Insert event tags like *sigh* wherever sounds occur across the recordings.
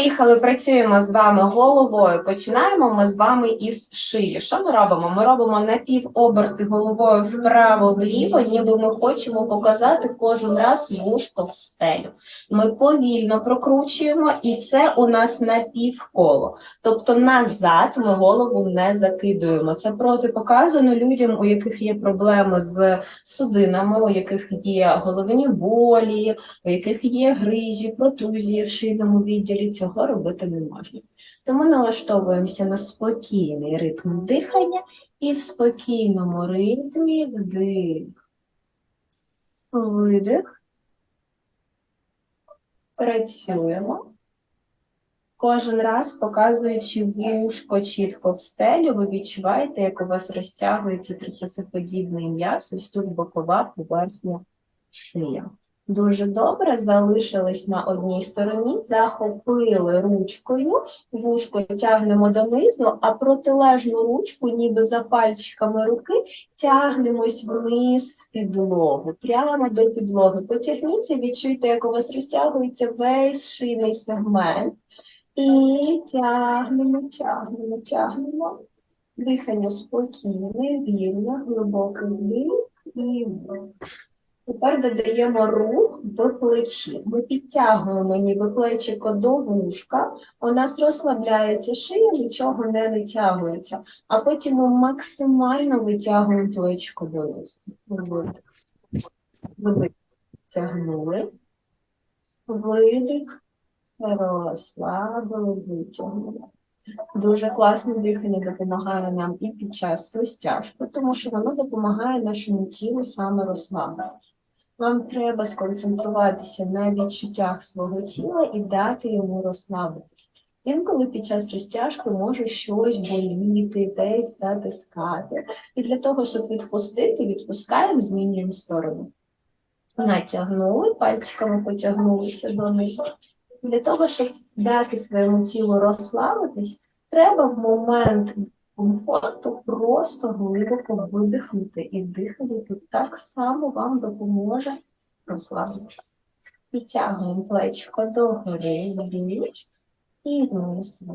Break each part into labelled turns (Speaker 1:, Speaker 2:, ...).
Speaker 1: Поїхали, працюємо з вами головою. Починаємо ми з вами із шиї. Що ми робимо? Ми робимо напівоберти головою вправо-вліво, ніби ми хочемо показати кожен раз вушко в стелю. Ми повільно прокручуємо, і це у нас напівколо. Тобто назад ми голову не закидуємо. Це протипоказано людям, у яких є проблеми з судинами, у яких є головні болі, у яких є грижі, протрузії в шийному відділі, цього робити не можна. Тому налаштовуємося на спокійний ритм дихання і в спокійному ритмі вдих, видих. Працюємо. Кожен раз показуючи вушко чітко в стелю, ви відчуваєте, як у вас розтягується трапезоподібний м'ясо, ось тут бокова поверхня шия. Дуже добре залишились на одній стороні, захопили ручкою, вушко тягнемо донизу, а протилежну ручку, ніби за пальчиками руки, тягнемось вниз в підлогу, прямо до підлоги. Потягніться, відчуйте, як у вас розтягується весь шийний сегмент. І тягнемо, тягнемо, тягнемо. Дихання спокійне, вільне, глибокий вдих і вдих. Тепер додаємо рух до плечі. Ми підтягуємо ніби плечико до вушка, у нас розслабляється шия, нічого не витягується, а потім ми максимально витягуємо плечико донизу. Видих. Видих. Тягнули. Видих. Розслабили, витягнули. Дуже класне дихання допомагає нам і під час розтяжки, тому що воно допомагає нашому тілу саме розслабитися. Вам треба сконцентруватися на відчуттях свого тіла і дати йому розслабитися. Інколи під час розтяжки може щось боліти, десь затискати. І для того, щоб відпустити, відпускаємо, змінюємо сторону. Натягнули, пальчиками потягнулися донизу. Для того, щоб дати своєму тілу розслабитись, треба в момент комфорту просто глибоко видихнути і дихати так само вам допоможе розслабитися. Підтягуємо плечко догори, вбіч і вниз.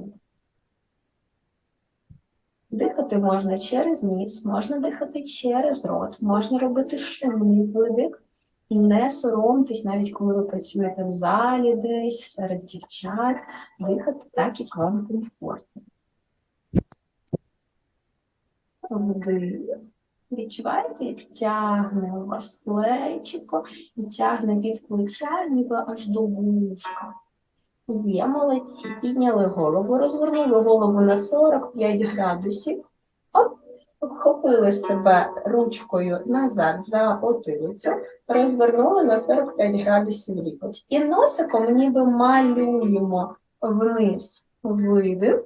Speaker 1: Дихати можна через ніс, можна дихати через рот, можна робити шумний видих. І не соромтесь, навіть коли ви працюєте в залі десь серед дівчат, дихати так, як вам комфортно. Вдих. Відчуваєте, як тягне у вас плечико і тягне від плеча, ніби аж до вушка. Є молодці. Підняли голову, розвернули голову на 45 градусів. Оп, обхопили себе ручкою назад за потилицю, розвернули на 45 градусів лікоть. І носиком ніби малюємо вниз видих,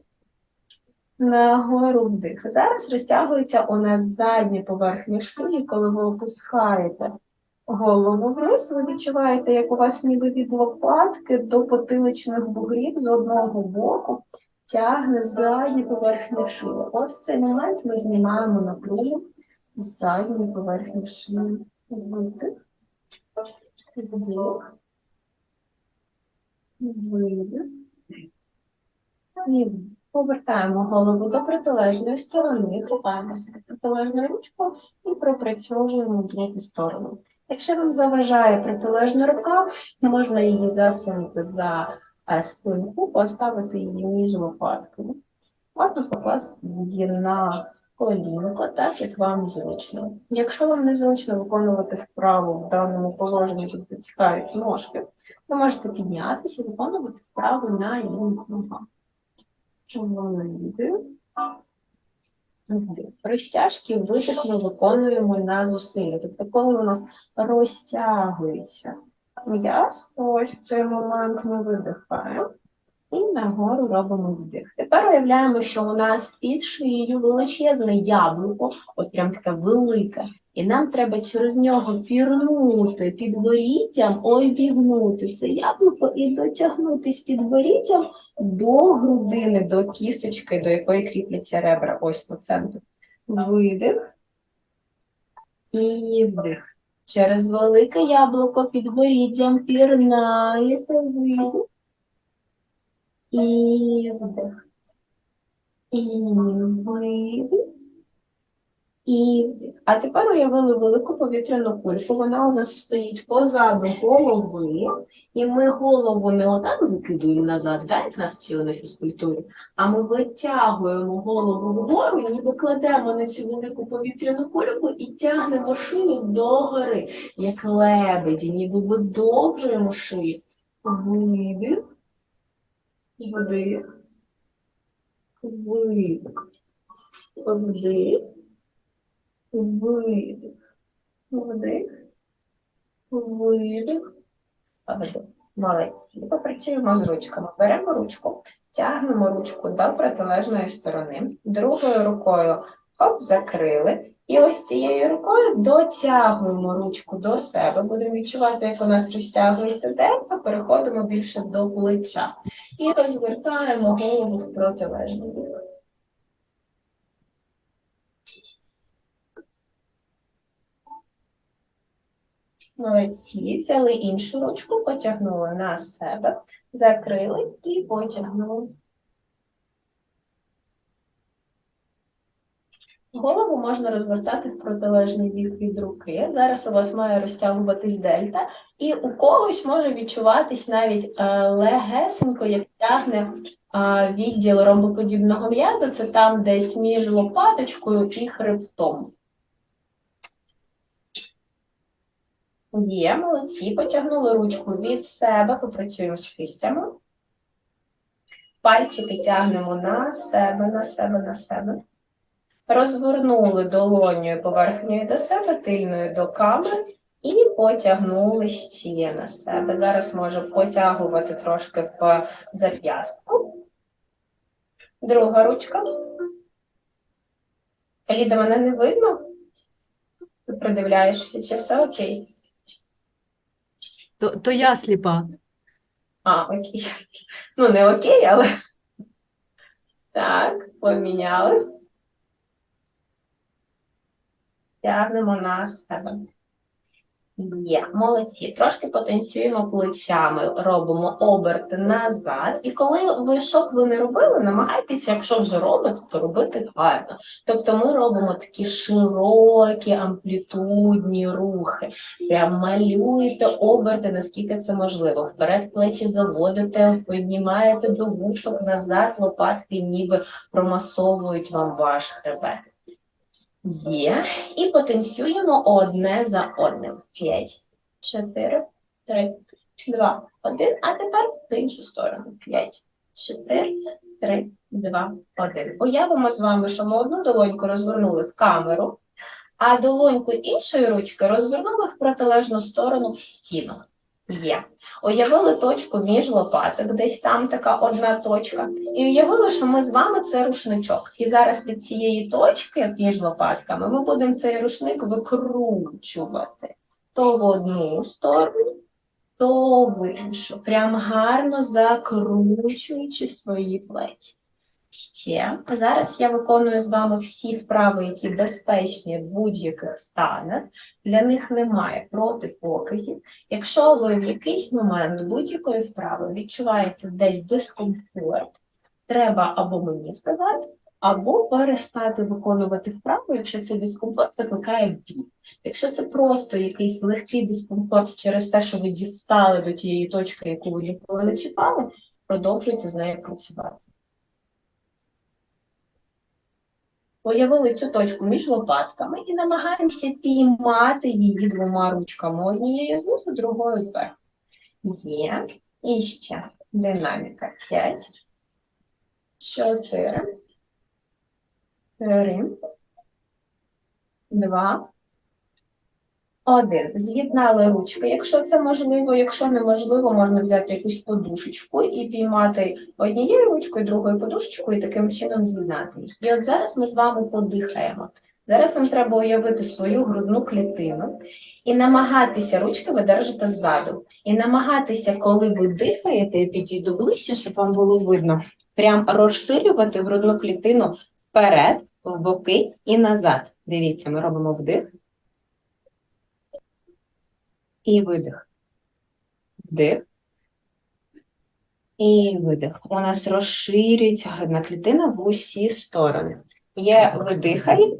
Speaker 1: нагору вдих. Зараз розтягується у нас задня поверхня шиї, коли ви опускаєте голову вниз, ви відчуваєте, як у вас ніби від лопатки до потиличних бугрів з одного боку тягне задня поверхня шиї. От в цей момент ми знімаємо напругу з задньої поверхні шиї. Видих. Вдих. Видих. І повертаємо голову до протилежної сторони, хапаємося до протилежною ручкою і пропрацьовуємо другу сторону. Якщо вам заважає протилежна рука, можна її засунути за е, спинку, поставити її між лопатками. Можна покласти її на колінко, так як вам зручно. Якщо вам не зручно виконувати вправу в даному положенні, де затікають ножки, ви можете піднятися і виконувати вправу на інших ногах. Видих. Вдих. Розтяжки видих ми виконуємо на зусилля. Тобто, коли у нас розтягується м'яз, ось в цей момент ми видихаємо і нагору робимо вдих. Тепер уявляємо, що у нас під шиєю величезне яблуко, от прям таке велике, і нам треба через нього пірнути підборіддям, обігнути це яблуко і дотягнутись підборіддям до грудини, до кісточки, до якої кріпляться ребра, ось по центру. Видих і вдих. Через велике яблуко підборіддям пірнаєте, видих. І вдих. І видих. І. А тепер уявили велику повітряну кульку. Вона у нас стоїть позаду голови. І ми голову не отак закидуємо назад, да, як нас вчили на фізкультурі, а ми витягуємо голову вгору, ніби кладемо на цю велику повітряну кульку і тягнемо шию догори, як лебеді, ніби видовжуємо шию. Видих. Вдих. Видих. Видих. Вдих. Видих. Вдих. Молодці. Попрацюємо з ручками. Беремо ручку, тягнемо ручку до протилежної сторони. Другою рукою хоп, закрили. І ось цією рукою дотягуємо ручку до себе. Будемо відчувати, як у нас розтягується дельта, переходимо більше до плеча. І розвертаємо голову в протилежний бік. Молодці. Взяли іншу ручку, потягнули на себе, закрили і потягнули. Голову можна розвертати в протилежний бік від руки. Зараз у вас має розтягуватись дельта, і у когось може відчуватись навіть е, легесенько, як тягне е, відділ ромбоподібного м'яза. Це там десь між лопаточкою і хребтом. Є, молодці. Потягнули ручку від себе, попрацюємо з кистями. Пальчики тягнемо на себе, на себе, на себе. Розвернули долонею поверхньою до себе, тильною до камери і потягнули ще на себе. Зараз можу потягувати трошки в зап'ястку. Друга ручка. Ліда, мене не видно? Ти придивляєшся, чи все окей?
Speaker 2: То, то я сліпа.
Speaker 1: А, окей. Ну, не окей, але. Так, поміняли. Тягнемо на себе. Є, молодці. Трошки потанцюємо плечами, робимо оберт назад. І коли ви що б ви не робили, намагайтеся, якщо вже робите, то робити гарно. Тобто ми робимо такі широкі амплітудні рухи. Прям малюєте оберти, наскільки це можливо. Вперед плечі заводите, піднімаєте до вушок назад, лопатки ніби промасовують вам ваш хребет. Є. І потанцюємо одне за одним. П'ять, чотири, три, два, один. А тепер в іншу сторону. П'ять, чотири, три, два, один. Уявимо з вами, що ми одну долоньку розвернули в камеру, а долоньку іншої ручки розвернули в протилежну сторону в стіну. Є. Уявили точку між лопаток, десь там така одна точка. І уявили, що ми з вами це рушничок. І зараз від цієї точки між лопатками ми будемо цей рушник викручувати то в одну сторону, то в іншу. Прям гарно закручуючи свої плеті. Ще зараз я виконую з вами всі вправи, які безпечні в будь-яких станах. Для них немає протипоказів. Якщо ви в якийсь момент будь-якої вправи відчуваєте десь дискомфорт, треба або мені сказати, або перестати виконувати вправу, якщо цей дискомфорт викликає біль. Якщо це просто якийсь легкий дискомфорт через те, що ви дістали до тієї точки, яку ви ніколи не чіпали, продовжуйте з нею працювати. Уявили цю точку між лопатками і намагаємося піймати її двома ручками. Однією знизу, другою зверху. Є. І ще динаміка. П'ять. Чотири. Три. Два. Один. З'єднали ручки, якщо це можливо. Якщо неможливо, можна взяти якусь подушечку і піймати однією ручкою, другою подушечкою, і таким чином з'єднати їх. І от зараз ми з вами подихаємо. Зараз вам треба уявити свою грудну клітину і намагатися ручки ви держите ззаду. І намагатися, коли ви дихаєте, я підійду ближче, щоб вам було видно, прям розширювати грудну клітину вперед, в боки і назад. Дивіться, ми робимо вдих. І видих. Вдих. І видих. У нас розширюється грудна клітина в усі сторони. Є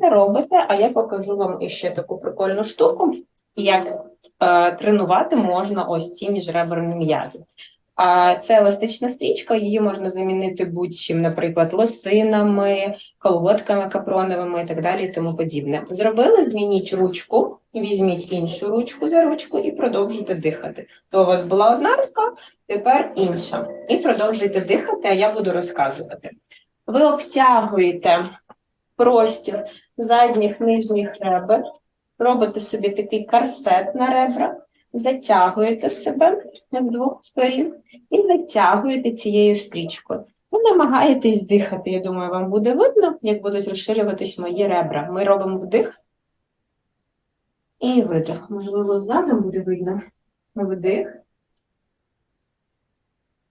Speaker 1: ви робите, а я покажу вам іще таку прикольну штуку, як е, тренувати можна ось ці міжреберні м'язи. А це еластична стрічка, її можна замінити будь-чим, наприклад, лосинами, колготками капроновими і так далі, і тому подібне. Зробили, змініть ручку, візьміть іншу ручку за ручку і продовжуйте дихати. То у вас була одна рука, тепер інша. І продовжуйте дихати, а я буду розказувати. Ви обтягуєте простір задніх нижніх ребер, робите собі такий корсет на ребра, затягуєте себе в двох сторін і затягуєте цією стрічкою. Ви намагаєтесь дихати. Я думаю, вам буде видно, як будуть розширюватись мої ребра. Ми робимо вдих і видих. Можливо, задом буде видно. Вдих.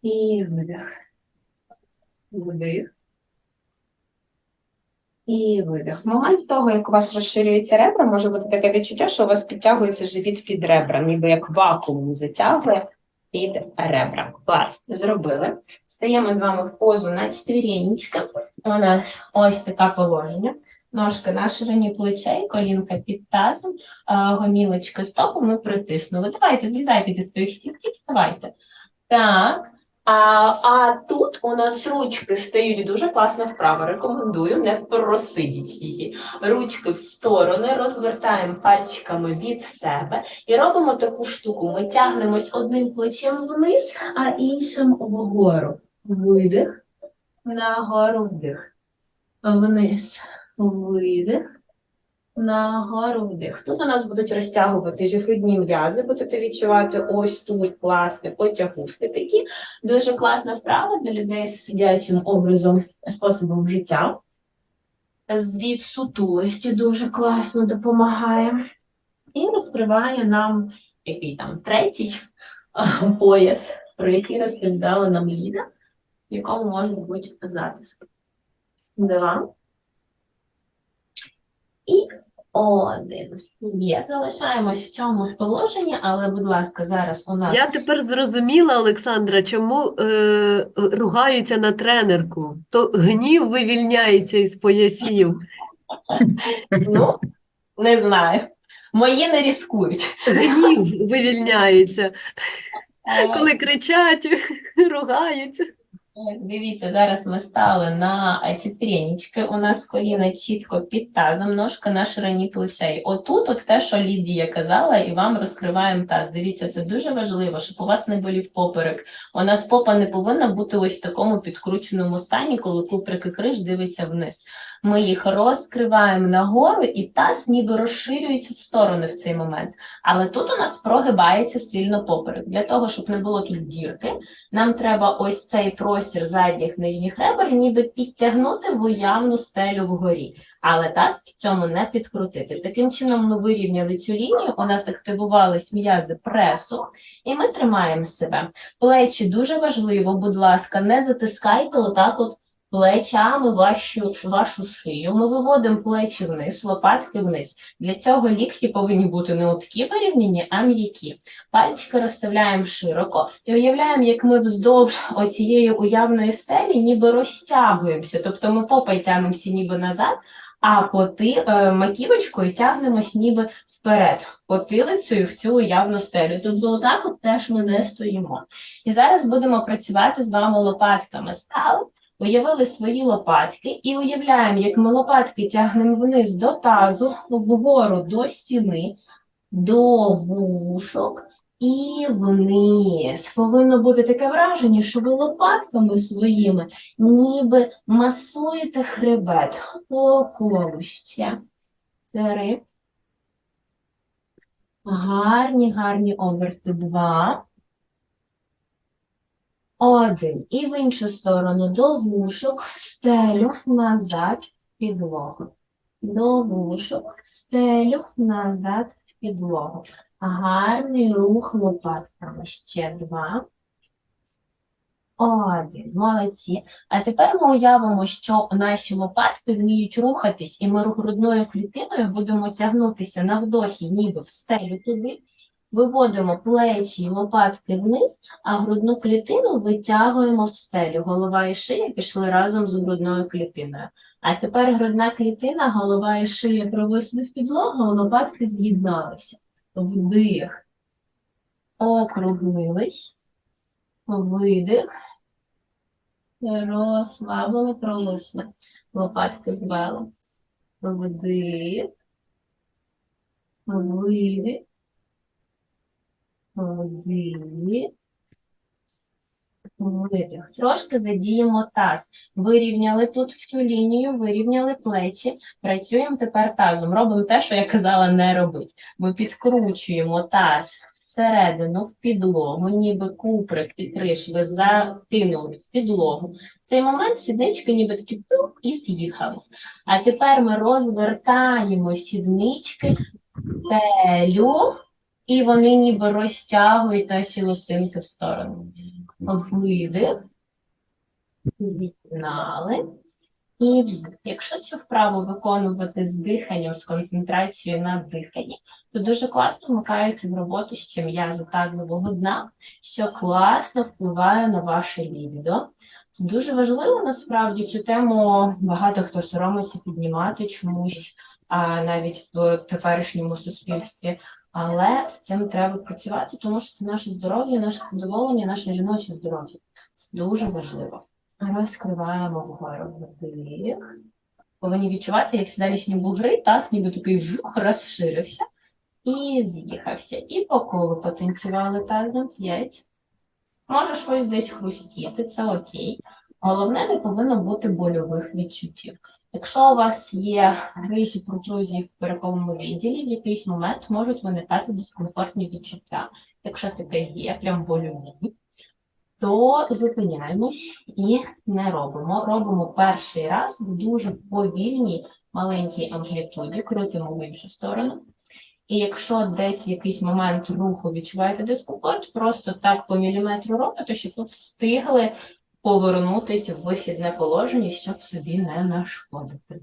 Speaker 1: І видих. Вдих. І видих. Момент того, як у вас розширюються ребра, може бути таке відчуття, що у вас підтягується живіт під ребра, ніби як вакуум затягує під ребра. Клас, зробили. Стаємо з вами в позу на четвірінічки. У нас ось таке положення. Ножки на ширині плечей, колінка під тазом, гомілочки стопу ми притиснули. Давайте, злізайте зі своїх стільців, вставайте. Так. А, а тут у нас ручки стають дуже класно вправо. Рекомендую, не просидіть її. Ручки в сторони, розвертаємо пальчиками від себе і робимо таку штуку. Ми тягнемось одним плечем вниз, а іншим вгору. Видих, нагору вдих. Вниз, видих. Нагору вдих. Тут у нас будуть розтягуватись грудні м'язи, будете відчувати ось тут класне потягушки такі. Дуже класна вправа для людей з сидячим образом, способом життя. Звід сутулості дуже класно допомагає. І розкриває нам який там третій *laughs* пояс, про який розповідала нам Ліда, в якому може бути затиск. Два. І один. Є. Залишаємось в цьому ж положенні, але, будь ласка, зараз у нас
Speaker 2: Я тепер зрозуміла, Олександра, чому е, ругаються на тренерку. То гнів вивільняється із поясів.
Speaker 1: ну, не знаю. Мої не різкують.
Speaker 2: Гнів вивільняється. Коли кричать, *laughs* ругаються.
Speaker 1: Дивіться, зараз ми стали на е, четвіренечки. У нас коліна чітко під тазом, ножка на ширині плечей. Отут, от те, що Лідія казала, і вам розкриваємо таз. Дивіться, це дуже важливо, щоб у вас не болів поперек. У нас попа не повинна бути ось в такому підкрученому стані, коли куприк і криш дивиться вниз. Ми їх розкриваємо нагору, і таз ніби розширюється в сторони в цей момент. Але тут у нас прогибається сильно поперек. Для того, щоб не було тут дірки, нам треба ось цей простір задніх нижніх ребер ніби підтягнути в уявну стелю вгорі, але таз при цьому не підкрутити. Таким чином ми вирівняли цю лінію, у нас активувались м'язи пресу, і ми тримаємо себе. Плечі дуже важливо, будь ласка, не затискайте отак от плечами вашу, вашу шию. Ми виводимо плечі вниз, лопатки вниз. Для цього лікті повинні бути не отакі вирівняні, а м'які. Пальчики розставляємо широко і уявляємо, як ми вздовж оцієї уявної стелі ніби розтягуємося. Тобто ми попой тягнемося ніби назад, а поти, е, маківочкою тягнемось ніби вперед, потилицею в цю уявну стелю. Тобто отак от теж ми не стоїмо. І зараз будемо працювати з вами лопатками. Стали, уявили свої лопатки і уявляємо, як ми лопатки тягнемо вниз до тазу, вгору до стіни, до вушок. І вниз повинно бути таке враження, що ви лопатками своїми ніби масуєте хребет по колу. Три. Гарні, гарні оберти. Два. Один. І в іншу сторону до вушок, стелю, назад, в підлогу. До вушок, стелю, назад, в підлогу. Гарний рух лопатками. Ще два. Один. Молодці. А тепер ми уявимо, що наші лопатки вміють рухатись, і ми грудною клітиною будемо тягнутися на вдохі, ніби в стелю туди, Виводимо плечі лопатки вниз, а грудну клітину витягуємо в стелю. Голова і шия пішли разом з грудною клітиною. А тепер грудна клітина, голова і шия провисли в підлогу, лопатки з'єдналися. Вдих. Округлились. Видих. Розслабили, провисли. Лопатки звели. Вдих. Видих. Вдих. Видих. Трошки задіємо таз. Вирівняли тут всю лінію, вирівняли плечі. Працюємо тепер тазом. Робимо те, що я казала не робити. Ми підкручуємо таз всередину в підлогу, ніби куприк і криш ви закинули в підлогу. В цей момент сіднички ніби такі тук і з'їхались. А тепер ми розвертаємо сіднички стелю, і вони ніби розтягують наші лосинки в сторону. Видих, зігнали. І якщо цю вправу виконувати з диханням, з концентрацією на диханні, то дуже класно вмикається в роботу ще м'язи тазового дна, що класно впливає на ваше лібідо. Це дуже важливо насправді цю тему багато хто соромиться піднімати чомусь, а навіть в теперішньому суспільстві. Але з цим треба працювати, тому що це наше здоров'я, наше задоволення, наше жіноче здоров'я. Це дуже важливо. Розкриваємо вгору вдих. Повинні відчувати, як сідалічні бугри, таз ніби такий жух розширився і з'їхався. І по колу потанцювали тазом 5. Може щось десь хрустіти, це окей. Головне, не повинно бути больових відчуттів. Якщо у вас є грижі протрузії в перековому відділі, в якийсь момент можуть виникати дискомфортні відчуття. Якщо таке є, прям больові, то зупиняємось і не робимо. Робимо перший раз в дуже повільній маленькій амплітуді, крутимо в іншу сторону. І якщо десь в якийсь момент руху відчуваєте дискомфорт, просто так по міліметру робите, щоб ви встигли повернутися в вихідне положення, щоб собі не нашкодити.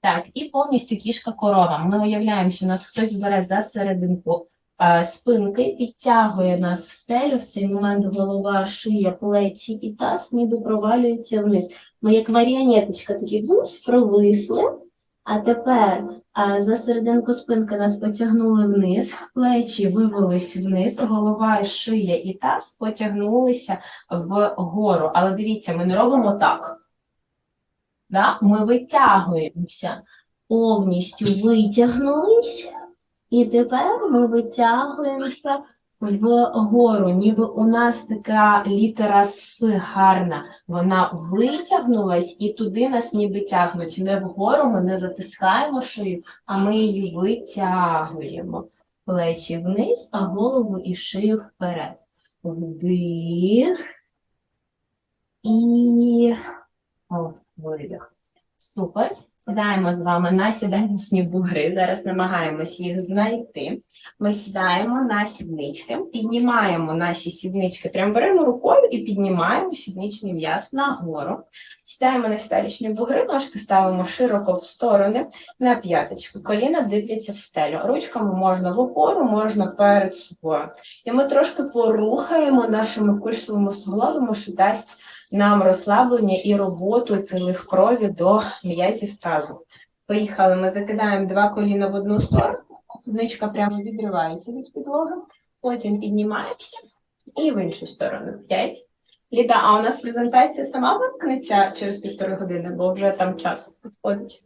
Speaker 1: Так, і повністю кішка корова. Ми уявляємо, що нас хтось бере за серединку а, спинки, підтягує нас в стелю. В цей момент голова, шия, плечі і таз ніби провалюється вниз. Ми як маріонеточка такі бус, провисли. А тепер а, за серединку спинки нас потягнули вниз, плечі вивелись вниз, голова, шия і таз потягнулися вгору. Але дивіться, ми не робимо так. Да? Ми витягуємося, повністю витягнулись, і тепер ми витягуємося вгору, ніби у нас така літера С гарна. Вона витягнулась і туди нас ніби тягнуть. Не вгору ми не затискаємо шию, а ми її витягуємо. Плечі вниз, а голову і шию вперед. Вдих. І видих. Супер. Сідаємо з вами на сідальні бугри. Зараз намагаємось їх знайти. Ми сідаємо на сіднички, піднімаємо наші сіднички, прямо беремо рукою і піднімаємо сідничний м'яз нагору. Сідаємо на сідалічні бугри, ножки ставимо широко в сторони на п'яточку. Коліна дивляться в стелю. Ручками можна в опору, можна перед собою. І ми трошки порухаємо нашими кульшовими суглобами, що дасть нам розслаблення і роботу, і прилив крові до м'язів тазу. Поїхали, ми закидаємо два коліна в одну сторону, сідничка прямо відривається від підлоги, потім піднімаємося і в іншу сторону. П'ять. Ліда, а у нас презентація сама вимкнеться через півтори години, бо вже там час підходить.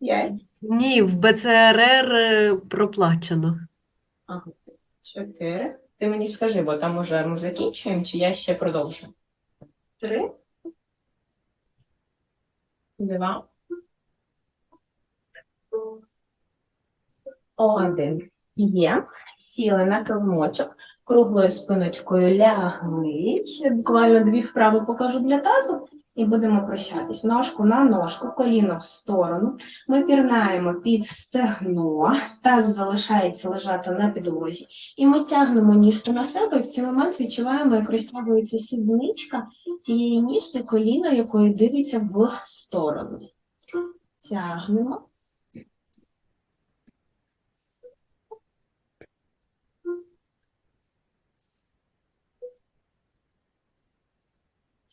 Speaker 1: П'ять,
Speaker 2: Ні, в БЦРР проплачено.
Speaker 1: чотири. Ти мені скажи, бо там уже ми закінчуємо, чи я ще продовжу? Три. Два. Один. Є. Сіли на килимочок, круглою спиночкою лягли. Буквально дві вправи покажу для тазу. І будемо прощатись. Ножку на ножку, коліно в сторону. Ми пірнаємо під стегно, таз залишається лежати на підлозі. І ми тягнемо ніжку на себе, і в цей момент відчуваємо, як розтягується сідничка тієї ніжки, коліно якої дивиться в сторону. Тягнемо.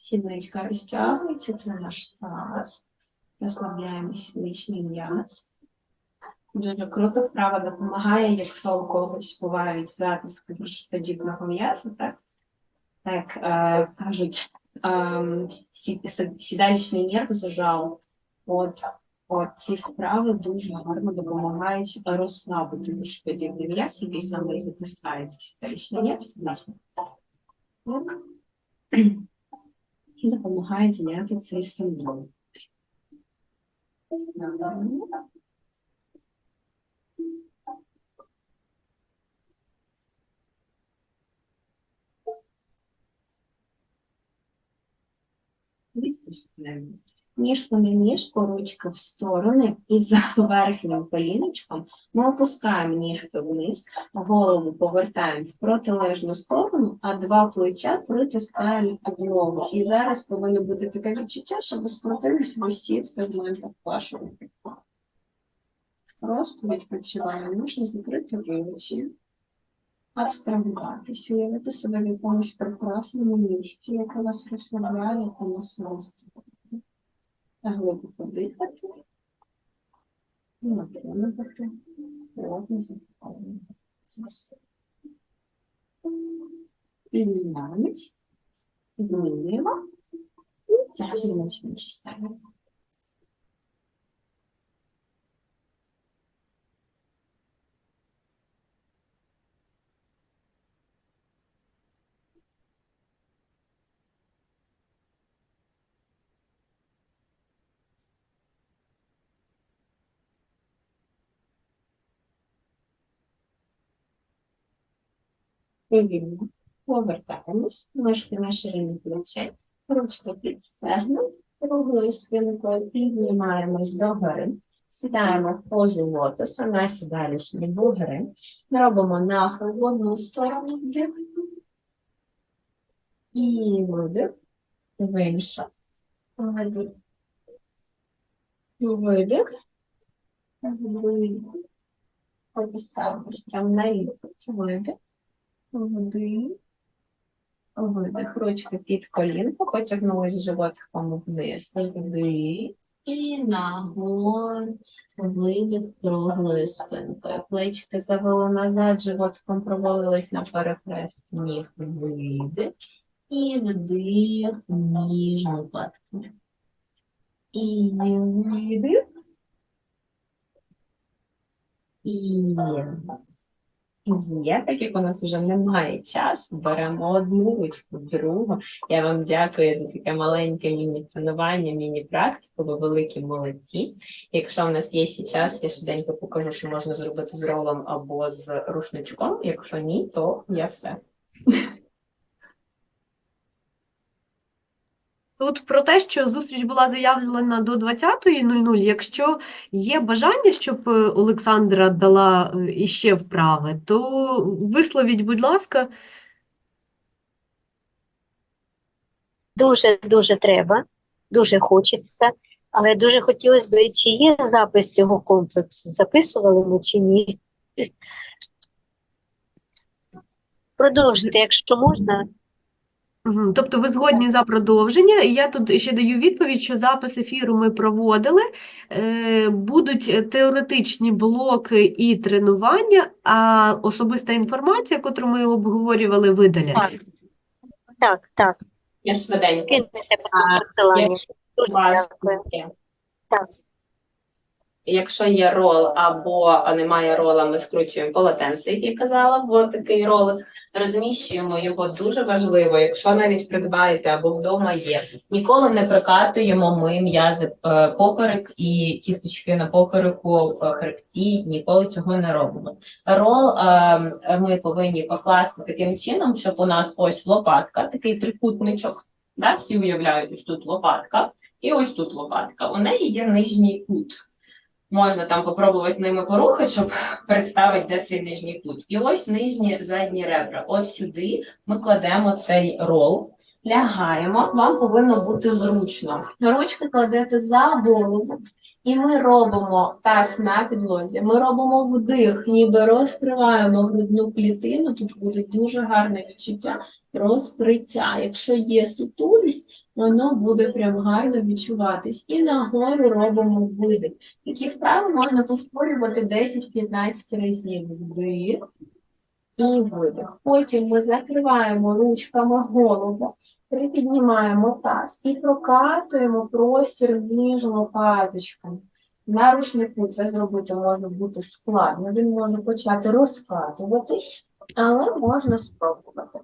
Speaker 1: Сідничка розтягується, це наш таз. Розслабляємо сідничний м'яз. Дуже круто. Вправа допомагає, якщо у когось бувають затиски подібного м'язу, так? Так е, кажуть, ем, сі- сі- сідалічний нерв зажав. От, от ці вправи дуже гарно допомагають розслабити подібний м'яз, який саме затискається сідалічний нерв, сідалічний. Так. І допомагають зняти цей синдром. Відпускаємо. Ніжку на ніжку, ручки в сторони, і за верхнім коліночком ми опускаємо ніжки вниз, голову повертаємо в протилежну сторону, а два плеча притискаємо підлогу. І зараз повинно бути таке відчуття, щоб скрутились усі сегменти вашого життя. Просто відпочиваємо, можна закрити очі, абстрагуватися, уявити себе в якомусь прекрасному місці, яке вас розслабляє, яке вас розвитку. Глибоко дихати. І натримувати. приватне затихаємо. Піднімаємось. Змінюємо. І тягнемо в інші сторони. Повільно повертаємось, ножки на ширині плечей, ручки під стегном, круглою спинкою піднімаємось догори, сідаємо в позу лотосу, на сідалічні бугри, робимо нахил в одну сторону вдих і видих, в іншу. Видих. Вдих. Опускаємось прямо на лікоть. Видих. Вдих. Видих. Ручки під колінко, потягнулись животиком вниз. Вдих. І нагору. Видих круглою спинкою. Плечики завели назад, животиком провалились на перехрест ніг. Видих. І вдих ніж лопатку. І видих. І Є, так як у нас вже немає часу, беремо одну ручку, другу. Я вам дякую за таке маленьке міні-тренування, міні-практику, ви великі молодці. Якщо у нас є ще час, я швиденько покажу, що можна зробити з ролом або з рушничком. Якщо ні, то я все.
Speaker 2: Тут про те, що зустріч була заявлена до 20.00. Якщо є бажання, щоб е, Олександра дала е, іще вправи, то висловіть, будь ласка.
Speaker 3: Дуже дуже треба, дуже хочеться, але дуже хотілося б, чи є запис цього комплексу? Записували ми чи ні? Продовжити, якщо можна.
Speaker 2: Тобто ви згодні за продовження. І я тут ще даю відповідь, що запис ефіру ми проводили. Е, Будуть теоретичні блоки і тренування, а особиста інформація, яку ми обговорювали, видалять.
Speaker 3: Так, так, так.
Speaker 1: Я швиденько.
Speaker 3: Киньте
Speaker 1: А,
Speaker 3: потім посилання. Дуже дякую. Так.
Speaker 1: Якщо є рол або немає рола, ми скручуємо полотенце, як я казала, бо такий ролик. Розміщуємо його дуже важливо, якщо навіть придбаєте або вдома є. Ніколи не прикатуємо ми м'язи е, поперек і кісточки на попереку е, хребці, ніколи цього не робимо. Рол е, ми повинні покласти таким чином, щоб у нас ось лопатка, такий трикутничок. Да? Всі уявляють, ось тут лопатка, і ось тут лопатка. У неї є нижній кут. Можна там попробувати ними порухати, щоб представити, де цей нижній кут. І ось нижні задні ребра. От сюди ми кладемо цей рол. Лягаємо, вам повинно бути зручно. Ручки кладете за голову, і ми робимо таз на підлозі. Ми робимо вдих, ніби розкриваємо грудну клітину. Тут буде дуже гарне відчуття розкриття. Якщо є сутулість, воно буде прям гарно відчуватись. І нагору робимо видих. Такі вправи можна повторювати 10-15 разів. Вдих і видих. Потім ми закриваємо ручками голову, припіднімаємо таз і прокатуємо простір між лопаточками. На рушнику це зробити може бути складно. Він може почати розкатуватись, але можна спробувати.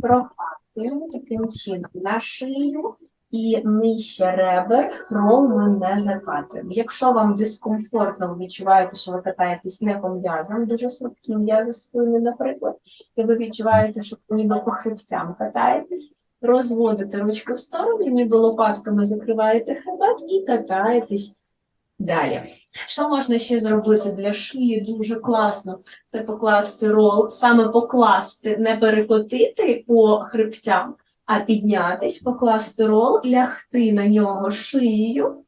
Speaker 1: Прокатуємо таким чином на шию і нижче ребер рол ми не закатуємо. Якщо вам дискомфортно, ви відчуваєте, що ви катаєтесь не по м'язам, дуже слабкі м'язи спини, наприклад, і ви відчуваєте, що ніби по хребцям катаєтесь, розводите ручки в сторони, ніби лопатками закриваєте хребет і катаєтесь далі. Що можна ще зробити для шиї дуже класно? Це покласти рол, саме покласти, не перекотити по хребцям, а піднятись, покласти рол, лягти на нього шиєю.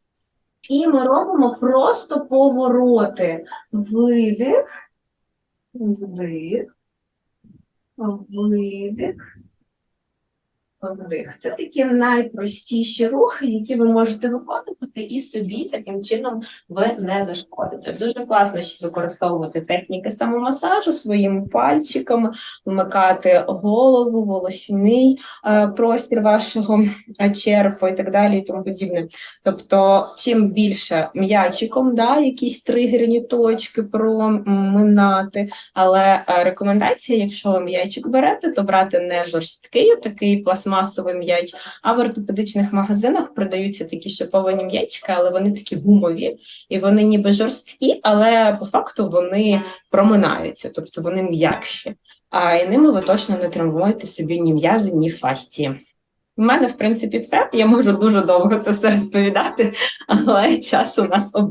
Speaker 1: І ми робимо просто повороти. Видих, вдих, видих, вдих. Це такі найпростіші рухи, які ви можете виконувати і собі таким чином ви не зашкодите. Дуже класно ще використовувати техніки самомасажу своїми пальчиками, вмикати голову, волосяний е, простір вашого е, черепа і так далі, і тому подібне. Тобто, чим більше м'ячиком, да, якісь тригерні точки проминати, але е, рекомендація, якщо ви м'ячик берете, то брати не жорсткий, такий пластмасовий м'яч, а в ортопедичних магазинах продаються такі шиповані м'ячики, але вони такі гумові, і вони ніби жорсткі, але по факту вони проминаються, тобто вони м'якші. А і ними ви точно не травмуєте собі ні м'язи, ні фасції. У мене, в принципі, все. Я можу дуже довго це все розповідати, але час у нас обмежений.